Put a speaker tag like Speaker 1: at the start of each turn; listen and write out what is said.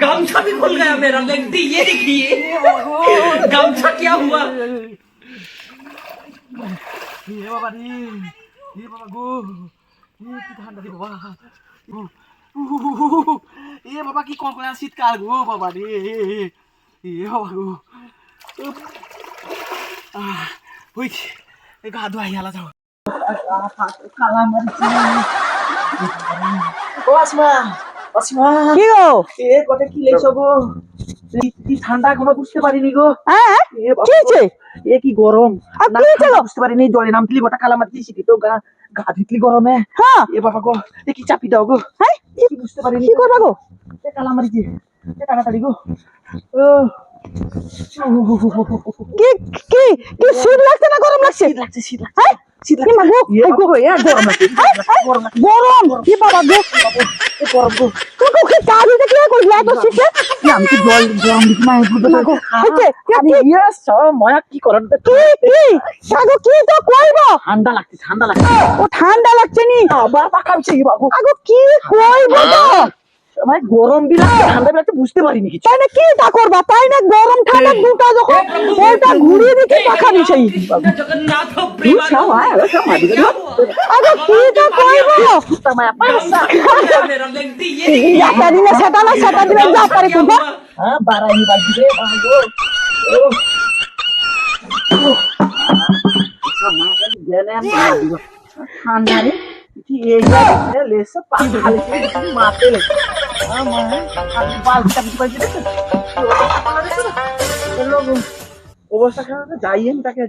Speaker 1: गमछा भी खुल गया मेरा लगती ये देखिए
Speaker 2: ই বাবা গো
Speaker 1: गमछा क्या हुआ
Speaker 2: এ বাবা রে এ বাবা গো এ কি ঠান্ডা রে বাবা উ, উ, এ বাবা কি কনকনা শীতকাল গো বাবা রে এ বাবা গো উফ। আহ, হইছে এ গা ধোয়া হেলা যাও ও আসমা আসমা
Speaker 3: কি গো?
Speaker 2: এ কটে কি লেখছো গো? কি ঠান্ডা এখনও বুঝতে পারিনি গো।
Speaker 3: হ্যাঁ
Speaker 2: বাবা
Speaker 3: কি হয়েছে?
Speaker 2: এ কি গরম?
Speaker 3: আর কি হয়েছে গো?
Speaker 2: বুঝতে পারিনি জলে নামতলি গোটা কালা মাটি সিটি তো গা গা ধুতলি গরমে।
Speaker 3: হ্যাঁ।
Speaker 2: এ বাবা গো এ কি চাপি দাও গো?
Speaker 3: হ্যাঁ
Speaker 2: কি বুঝতে পারিনি
Speaker 3: কি করবা গো?
Speaker 2: এ কালা মারিছি এ তাড়াতাড়ি গো। ও।
Speaker 3: কি কি কি শীত লাগছে না গরম লাগছে?
Speaker 2: শীত লাগছে শীত লাগছে। গো গরম
Speaker 3: কি বাবা গো?
Speaker 2: এ গরম
Speaker 3: কি কাজ দিতে কি করলে এত শীতে?
Speaker 2: আমি কি জল গরম দিছি না বুঝতে
Speaker 3: মাগো,
Speaker 2: পারো
Speaker 3: হয়েছে?
Speaker 2: আমি ইয়ে ময়া কি করেন
Speaker 3: কি কি? আগো কি তো কইবো?
Speaker 2: ঠান্ডা লাগছে ঠান্ডা লাগছে।
Speaker 3: ও ঠান্ডা লাগছে নি?
Speaker 2: পাকাচ্ছে কি বাবু?
Speaker 3: আগো কি কইবো তো
Speaker 2: আমার গরম বিলাতে ঠান্ডা বিলাতে বুঝতে পারিনি কিছু।
Speaker 3: তাই না কি তা করবা? তাই না গরম ঠান্ডা দুটো যখন ওইটা ঘুরিয়ে
Speaker 1: হ্যাঁ,
Speaker 2: আচ্ছা, দিকে
Speaker 1: পাখা মিশাই
Speaker 3: আগে কি তা কইব এটা দিলে না
Speaker 2: বারাই ঠান্ডা রে। এই লেসে মাতে অবস্থা খারাপ যাই তাকে